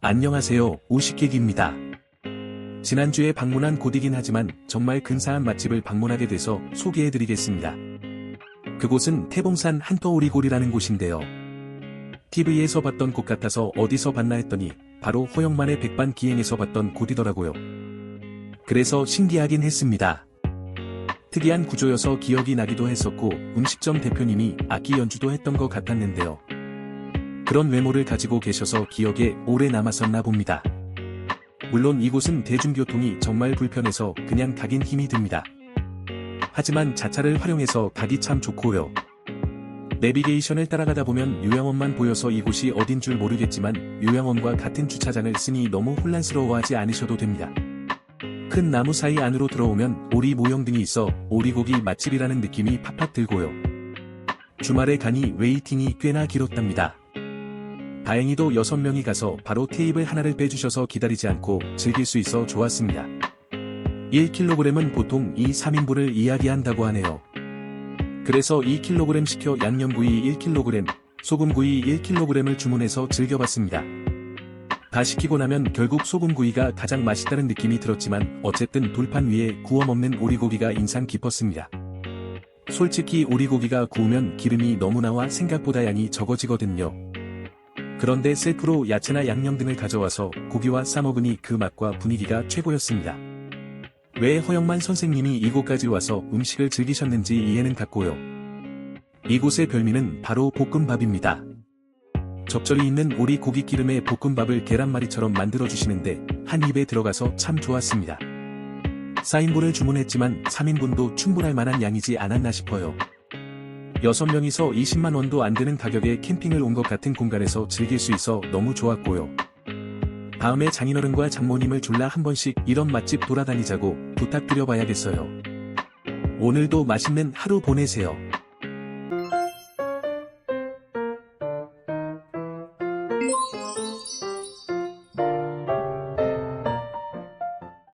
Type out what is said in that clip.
안녕하세요, 우식객입니다. 지난주에 방문한 곳이긴 하지만 정말 근사한 맛집을 방문하게 돼서 소개해드리겠습니다. 그곳은 태봉산 한터오리골이라는 곳인데요. TV에서 봤던 곳 같아서 어디서 봤나 했더니 바로 허영만의 백반 기행에서 봤던 곳이더라고요. 그래서 신기하긴 했습니다. 특이한 구조여서 기억이 나기도 했었고 음식점 대표님이 악기 연주도 했던 것 같았는데요. 그런 외모를 가지고 계셔서 기억에 오래 남았었나 봅니다. 물론 이곳은 대중교통이 정말 불편해서 그냥 가긴 힘이 듭니다. 하지만 자차를 활용해서 가기 참 좋고요. 내비게이션을 따라가다 보면 요양원만 보여서 이곳이 어딘 줄 모르겠지만 요양원과 같은 주차장을 쓰니 너무 혼란스러워하지 않으셔도 됩니다. 큰 나무 사이 안으로 들어오면 오리 모형 등이 있어 오리고기 맛집이라는 느낌이 팍팍 들고요. 주말에 가니 웨이팅이 꽤나 길었답니다. 다행히도 6명이 가서 바로 테이블 하나를 빼주셔서 기다리지 않고 즐길 수 있어 좋았습니다. 1kg은 보통 이 3인분을 이야기한다고 하네요. 그래서 2kg 시켜 양념구이 1kg, 소금구이 1kg을 주문해서 즐겨봤습니다. 다 시키고 나면 결국 소금구이가 가장 맛있다는 느낌이 들었지만 어쨌든 돌판 위에 구워 먹는 오리고기가 인상 깊었습니다. 솔직히 오리고기가 구우면 기름이 너무 나와 생각보다 양이 적어지거든요. 그런데 셀프로 야채나 양념 등을 가져와서 고기와 싸먹으니 그 맛과 분위기가 최고였습니다. 왜 허영만 선생님이 이곳까지 와서 음식을 즐기셨는지 이해는 갔고요. 이곳의 별미는 바로 볶음밥입니다. 적절히 있는 오리 고기 기름에 볶음밥을 계란말이처럼 만들어주시는데 한 입에 들어가서 참 좋았습니다. 4인분을 주문했지만 3인분도 충분할 만한 양이지 않았나 싶어요. 6명이서 20만원도 안 되는 가격에 캠핑을 온 것 같은 공간에서 즐길 수 있어 너무 좋았고요. 다음에 장인어른과 장모님을 졸라 한 번씩 이런 맛집 돌아다니자고 부탁드려봐야겠어요. 오늘도 맛있는 하루 보내세요.